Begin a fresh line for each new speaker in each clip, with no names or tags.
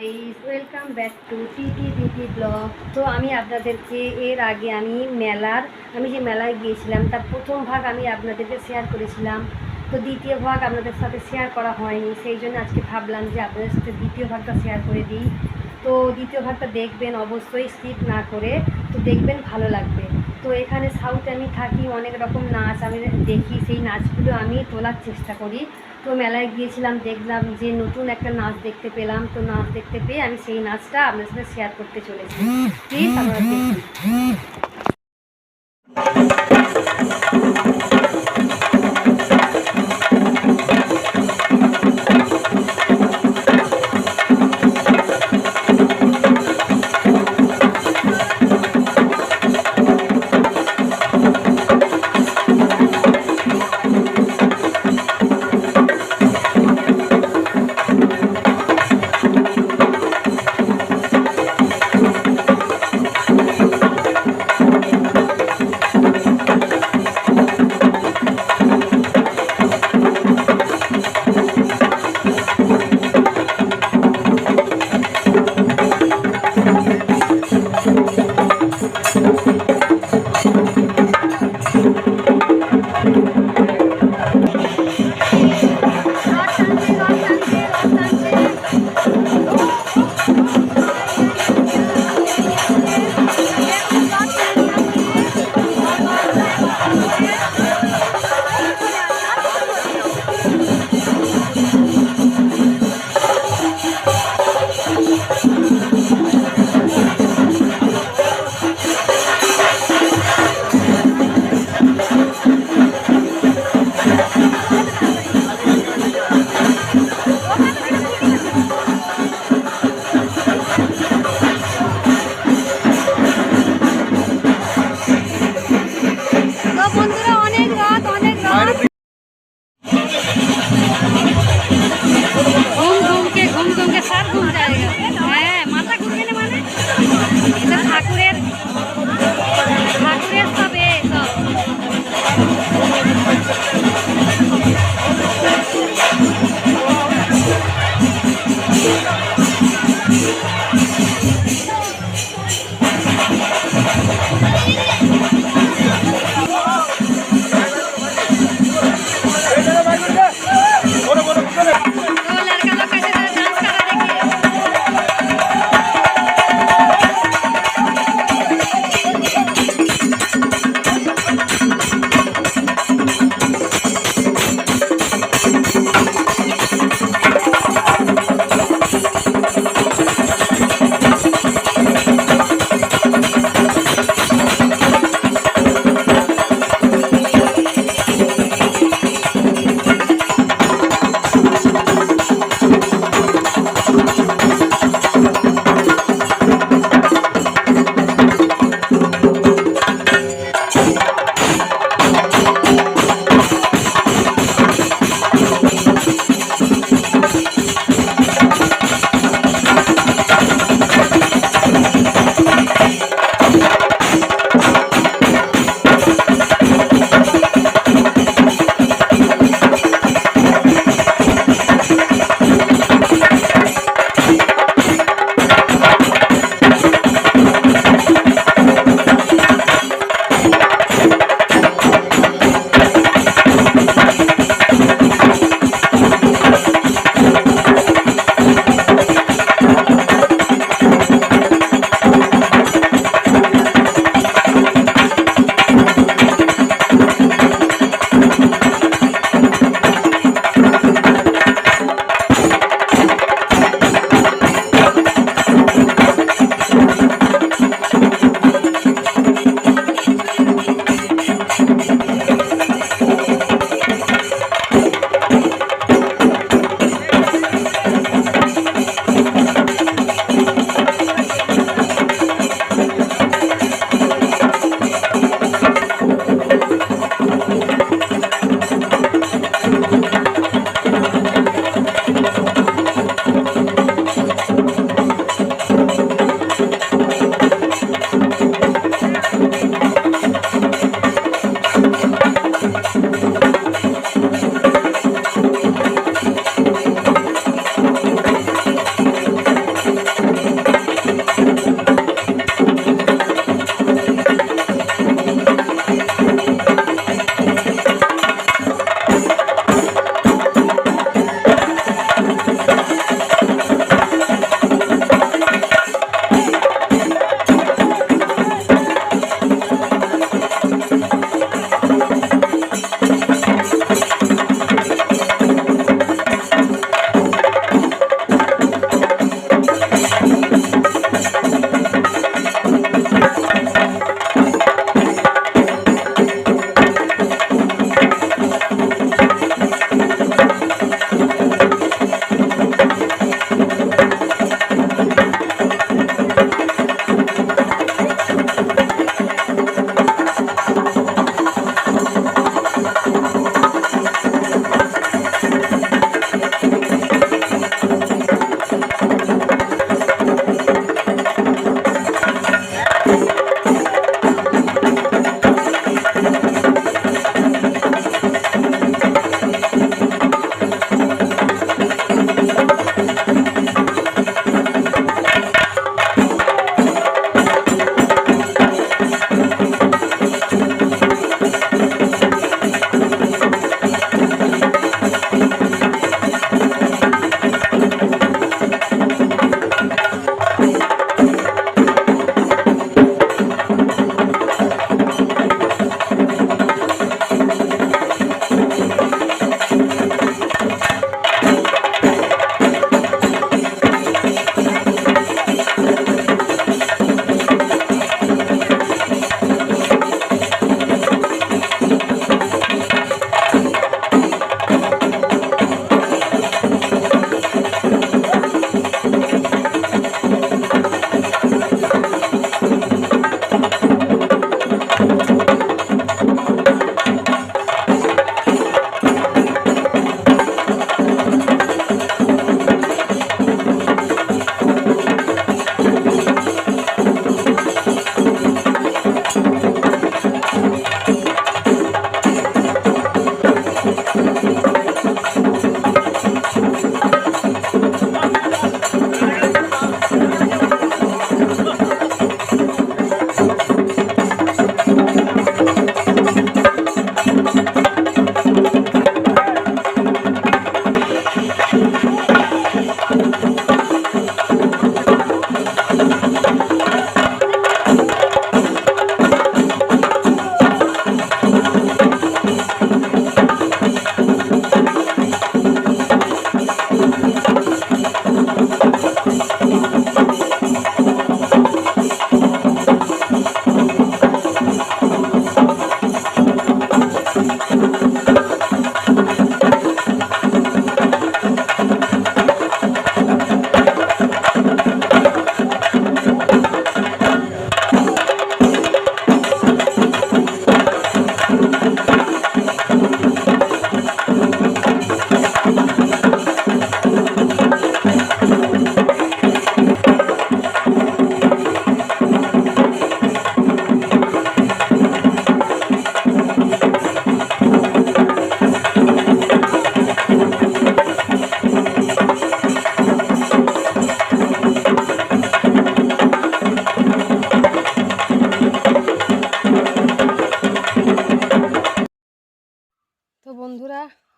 Welcome back to TT Didi blog তো আমি আপনাদেরকে এর আগে আমি মেলার, আমি যে মেলায় গিয়েছিলাম, তার প্রথম ভাগ আমি আপনাদেরকে শেয়ার করেছিলাম। তো দ্বিতীয় ভাগ আপনাদের সাথে শেয়ার করা হয়নি, সেই জন্য আজকে ভাবলাম যে আপনাদের সাথে দ্বিতীয় ভাগটা শেয়ার করে দিই। তো দ্বিতীয় ভাগটা দেখবেন, অবশ্যই স্কিপ না করে, তো দেখবেন ভালো লাগবে। তো এখানে সাউথ আমি থাকি অনেক রকম নাচ আমি দেখি সেই নাচগুলো আমি তোলার চেষ্টা করি। তো মেলায় গিয়েছিলাম দেখলাম যে নতুন একটা নাচ দেখতে পেলাম তো নাচ দেখতে পেয়ে আমি সেই নাচটা আপনার সাথে শেয়ার করতে চলেছি। প্লিজ আপনারা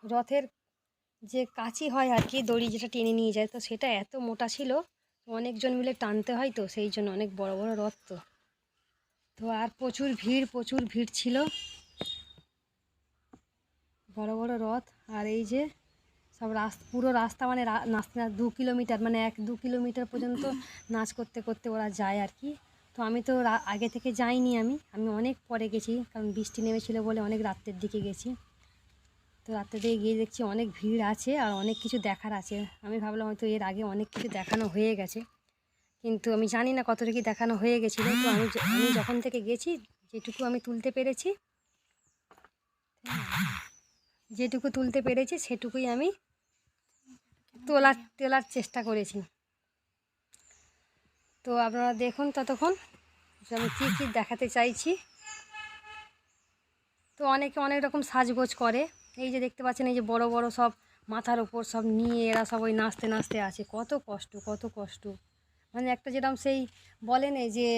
রথের যে কাঁচি হয় আর কি, দড়ি যেটা টেনে নিয়ে যায়, তো সেটা এত মোটা ছিল, অনেকজন মিলে টানতে হয় তো, সেই জন্য অনেক বড় বড় রথ তো। তো আর প্রচুর ভিড় প্রচুর ভিড় ছিল। বড় বড় রথ, আর এই যে সব রাস্তা পুরো রাস্তা মানে নাচতে দু কিলোমিটার মানে এক, দু কিলোমিটার পর্যন্ত নাচ করতে করতে ওরা যায় আর কি। তো আমি তো আগে থেকে যাইনি আমি আমি অনেক পরে গেছি, কারণ বৃষ্টি নেমেছিল বলে অনেক রাত্রের দিকে গেছি। তো রাত্রের দিকে গিয়ে দেখছি অনেক ভিড় আছে আর অনেক কিছু দেখার আছে। আমি ভাবলাম হয়তো এর আগে অনেক কিছু দেখানো হয়ে গেছে। কিন্তু আমি জানি না কতটা কি দেখানো হয়ে গেছিল। তো আমি আমি যখন থেকে গেছি, যেটুকু আমি তুলতে পেরেছি, যেটুকু তুলতে পেরেছি, সেটুকুই আমি তোলার তোলার চেষ্টা করেছি। তো আপনারা দেখুন ততক্ষণ আমি কী কী দেখাতে চাইছি। তো অনেকে অনেক রকম সাজগোজ করে। এই যে দেখতে পাচ্ছেন, এই যে বড় বড় সব মাথার ওপর সব নিয়ে এরা সব ওই নাচতে নাচতে আছে। কত কষ্ট কত কষ্ট। মানে একটা যেরকম সেই বলেন এই যে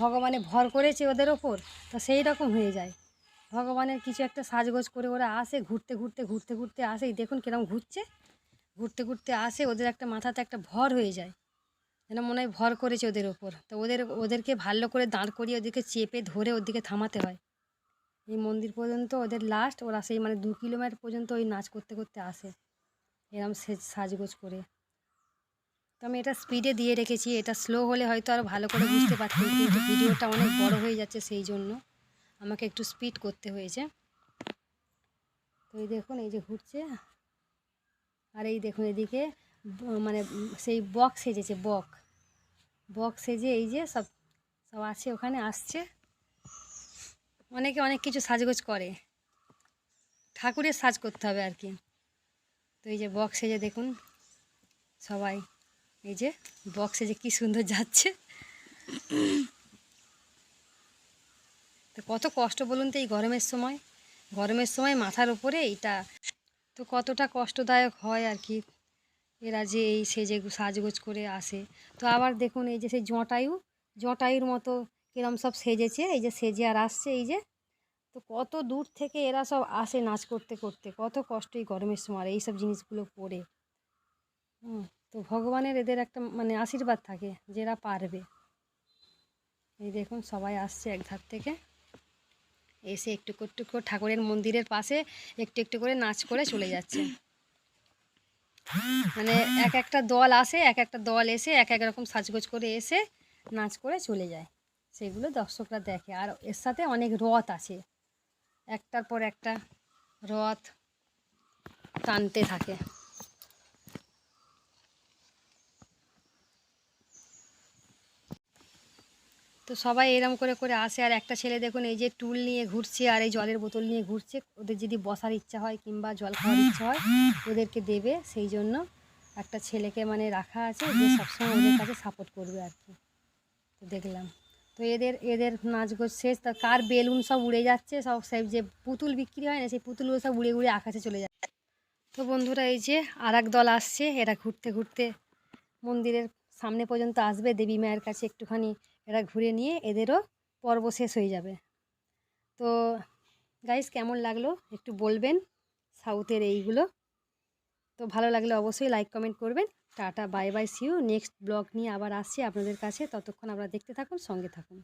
ভগবানে ভর করেছে ওদের ওপর, তো সেই রকম হয়ে যায়। ভগবানের কিছু একটা সাজগোজ করে ওরা আসে, ঘুরতে ঘুরতে ঘুরতে ঘুরতে আসে। দেখুন কিরম ঘুরছে। ঘুরতে ঘুরতে আসে, ওদের একটা মাথাতে একটা ভর হয়ে যায়। যেন মনে হয় ভর করেছে ওদের ওপর। তো ওদের, ওদেরকে ভালো করে দাঁড় করিয়ে ওদেরকে চেপে ধরে ওদেরকে থামাতে হয়। এই মন্দির পর্যন্ত ওদের লাস্ট ওরা সেই মানে দু কিলোমিটার পর্যন্ত ওই নাচ করতে করতে আসে। এরম সেজ সাজগোজ করে। তো আমি এটা স্পিডে দিয়ে রেখেছি। এটা স্লো হলে হয়তো আরও ভালো করে বুঝতে পারতাম, কিন্তু ভিডিওটা অনেক বড় হয়ে যাচ্ছে সেই জন্য আমাকে একটু স্পিড করতে হয়েছে। তো এই দেখুন, এই যে ঘুরছে। আর এই দেখুন, এদিকে মানে সেই বক সেজেছে, বক। বক সেজে এই যে সব সব আছে, ওখানে আসছে। অনেকে অনেক কিছু সাজগোজ করে। ঠাকুরের সাজ করতে হবে আর কি। তো এই যে বক সেজে দেখুন, সবাই এই যে বক সেজে কী সুন্দর যাচ্ছে। তো কত কষ্ট বলুন তো এই গরমের সময়। গরমের সময় মাথার উপরে এইটা। তো কতটা কষ্টদায়ক হয় আর কি। এরা যে এই সেজে সাজগোজ করে আসে। তো আবার দেখুন এই যে সেই জটায়ু, জটায়ুর মতো কিরম সব সেজেছে এই যে সেজে আর আসছে এই যে। তো কত দূর থেকে এরা সব আসে নাচ করতে করতে। কত কষ্ট এই গরমের সময় আর এইসব জিনিসগুলো পরে হুম, তো ভগবানের এদের একটা মানে আশীর্বাদ থাকে যে এরা পারবে। এই দেখুন সবাই আসছে এক ধার থেকে। এসে একটু একটু করে ঠাকুরের মন্দিরের পাশে একটু একটু করে নাচ করে চলে যাচ্ছে। মানে এক একটা দল আসে এক একটা দল এসে এক এক রকম সাজগোজ করে এসে নাচ করে চলে যায়। সেগুলো দর্শকরা দেখে। আর এর সাথে অনেক রথ আছে। একটার পর একটা রথ টানতে থাকে। তো সবাই এরম করে করে আসে। আর একটা ছেলে দেখুন, এই যে টুল নিয়ে ঘুরছে আর এই জলের বোতল নিয়ে ঘুরছে। ওদের যদি বসার ইচ্ছা হয় কিংবা জল খাওয়ার ইচ্ছা হয়, ওদেরকে দেবে। সেই জন্য একটা ছেলেকে মানে রাখা আছে যে সবসময় ওদের কাছে সাপোর্ট করবে আর কি। তো দেখলাম। তো এদের এদের নাচগোজ শেষ, তা কার বেলুন সব উড়ে যাচ্ছে, সব সব যে পুতুল বিক্রি হয় না, সেই পুতুলগুলো সব উড়ে উড়ে আকাশে চলে যাচ্ছে তো বন্ধুরা, এই যে আর দল আসছে, এরা ঘুরতে ঘুরতে মন্দিরের সামনে পর্যন্ত আসবে, দেবী মায়ের কাছে একটুখানি এরা ঘুরে নিয়ে এদেরও পর্ব শেষ হয়ে যাবে। তো গাইস কেমন লাগল একটু বলবেন সাউথের এইগুলো? তো ভালো লাগলে অবশ্যই লাইক কমেন্ট করবেন। Tata, bye bye see you next blog নিয়ে আবার আসছি আপনাদের কাছে। ততক্ষণ আমরা দেখতে থাকুন, সঙ্গে থাকুন।